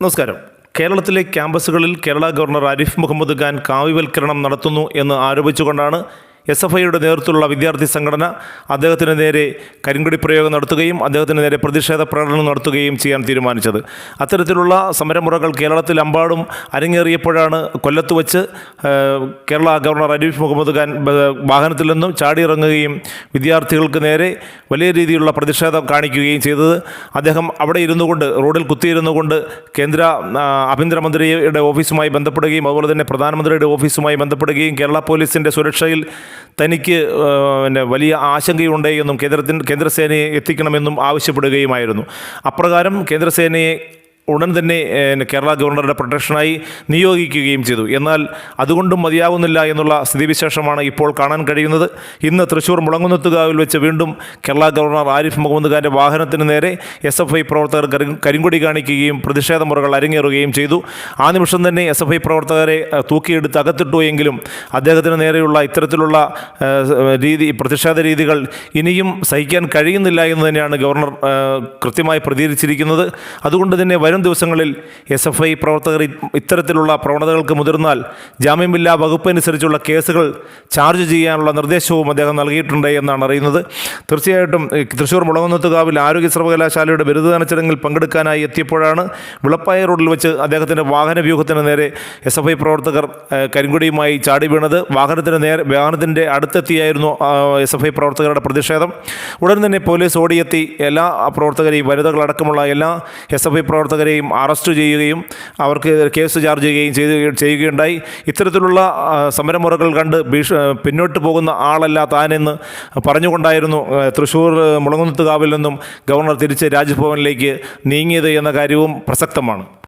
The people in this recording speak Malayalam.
നമസ്കാരം. കേരളത്തിലെ ക്യാമ്പസുകളിൽ കേരള ഗവർണർ ആരിഫ് മുഹമ്മദ് ഖാൻ കാവ്യവൽക്കരണം നടത്തുന്നു എന്ന് ആരോപിച്ചുകൊണ്ടാണ് എസ് എഫ് ഐയുടെ നേതൃത്വത്തിലുള്ള വിദ്യാർത്ഥി സംഘടന അദ്ദേഹത്തിന് നേരെ കരിങ്കുടി പ്രയോഗം നടത്തുകയും അദ്ദേഹത്തിന് നേരെ പ്രതിഷേധ പ്രകടനം നടത്തുകയും ചെയ്യാൻ തീരുമാനിച്ചത്. അത്തരത്തിലുള്ള സമരമുറകൾ കേരളത്തിലെമ്പാടും അരങ്ങേറിയപ്പോഴാണ് കൊല്ലത്ത് വച്ച് കേരള ഗവർണർ അരീഫ് മുഹമ്മദ് ഖാൻ വാഹനത്തിൽ നിന്നും ചാടിയിറങ്ങുകയും വിദ്യാർത്ഥികൾക്ക് നേരെ വലിയ രീതിയിലുള്ള പ്രതിഷേധം കാണിക്കുകയും ചെയ്തത്. അദ്ദേഹം അവിടെ ഇരുന്നു കൊണ്ട് റോഡിൽ കുത്തിയിരുന്നു കൊണ്ട് കേന്ദ്ര ആഭ്യന്തരമന്ത്രിയുടെ ഓഫീസുമായി ബന്ധപ്പെടുകയും അതുപോലെ തന്നെ പ്രധാനമന്ത്രിയുടെ ഓഫീസുമായി ബന്ധപ്പെടുകയും കേരള പോലീസിന്റെ സുരക്ഷയിൽ തനിക്ക് പിന്നെ വലിയ ആശങ്കയുണ്ട് എന്നും കേന്ദ്രത്തിന് കേന്ദ്രസേനയെ എത്തിക്കണമെന്നും ആവശ്യപ്പെടുകയുമായിരുന്നു. അപ്രകാരം കേന്ദ്രസേനയെ ഉടൻ തന്നെ കേരള ഗവർണറുടെ പ്രൊട്ടക്ഷനായി നിയോഗിക്കുകയും ചെയ്തു. എന്നാൽ അതുകൊണ്ടും മതിയാകുന്നില്ല എന്നുള്ള സ്ഥിതിവിശേഷമാണ് ഇപ്പോൾ കാണാൻ കഴിയുന്നത്. ഇന്ന് തൃശ്ശൂർ മുളങ്ങുന്നത്തുകാവിൽ വെച്ച് വീണ്ടും കേരള ഗവർണർ ആരിഫ് മുഹമ്മദ് ഖാന്റെ വാഹനത്തിന് നേരെ എസ് എഫ് ഐ പ്രവർത്തകർ കരി- കരിങ്കൊടി കാണിക്കുകയും പ്രതിഷേധ മുറകൾ അരങ്ങേറുകയും ചെയ്തു. ആ നിമിഷം തന്നെ എസ് എഫ് ഐ പ്രവർത്തകരെ തൂക്കിയെടുത്ത് അകത്തിട്ടു എങ്കിലും അദ്ദേഹത്തിന് നേരെയുള്ള ഇത്തരത്തിലുള്ള രീതി പ്രതിഷേധ രീതികൾ ഇനിയും സഹിക്കാൻ കഴിയുന്നില്ല എന്ന് തന്നെയാണ് ഗവർണർ കൃത്യമായി പ്രതികരിച്ചിരിക്കുന്നത്. അതുകൊണ്ട് തന്നെ വരും ദിവസങ്ങളിൽ എസ് എഫ് ഐ പ്രവർത്തകർ ഇത്തരത്തിലുള്ള പ്രവണതകൾക്ക് മുതിർന്നാൽ ജാമ്യമില്ലാ വകുപ്പ് അനുസരിച്ചുള്ള കേസുകൾ ചാർജ് ചെയ്യാനുള്ള നിർദ്ദേശവും അദ്ദേഹം നൽകിയിട്ടുണ്ട് എന്നാണ് അറിയുന്നത്. തീർച്ചയായിട്ടും തൃശ്ശൂർ മുളകുന്നത്തുകാവിൽ ആരോഗ്യ സർവകലാശാലയുടെ ബിരുദദാന ചടങ്ങിൽ പങ്കെടുക്കാനായി എത്തിയപ്പോഴാണ് വിളപ്പായ റോഡിൽ വെച്ച് അദ്ദേഹത്തിന്റെ വാഹന വ്യൂഹത്തിന് നേരെ എസ് എഫ് ഐ പ്രവർത്തകർ കരിങ്കൊടിയുമായി ചാടി വീണത്. വാഹനത്തിന് നേരെ വാഹനത്തിന്റെ അടുത്തെത്തിയായിരുന്നു എസ് എഫ് ഐ പ്രവർത്തകരുടെ പ്രതിഷേധം. ഉടൻ തന്നെ പോലീസ് ഓടിയെത്തി. എല്ലാ പ്രവർത്തകരെയും വനിതകളടക്കമുള്ള എല്ലാ എസ് എഫ് ഐ പ്രവർത്തകരെയും അറസ്റ്റ് ചെയ്യുകയും അവർക്ക് കേസ് ചാർജ് ചെയ്യുകയും ചെയ്ത് ചെയ്യുകയുണ്ടായി. ഇത്തരത്തിലുള്ള സമരമുറകൾ കണ്ട് ഭീഷ പിന്നോട്ട് പോകുന്ന ആളല്ല താനെന്ന് പറഞ്ഞുകൊണ്ടായിരുന്നു തൃശ്ശൂർ മുളങ്ങുന്നത്തുകാവിൽ നിന്നും ഗവർണർ തിരിച്ച് രാജ്ഭവനിലേക്ക് നീങ്ങിയത് എന്ന കാര്യവും പ്രസക്തമാണ്.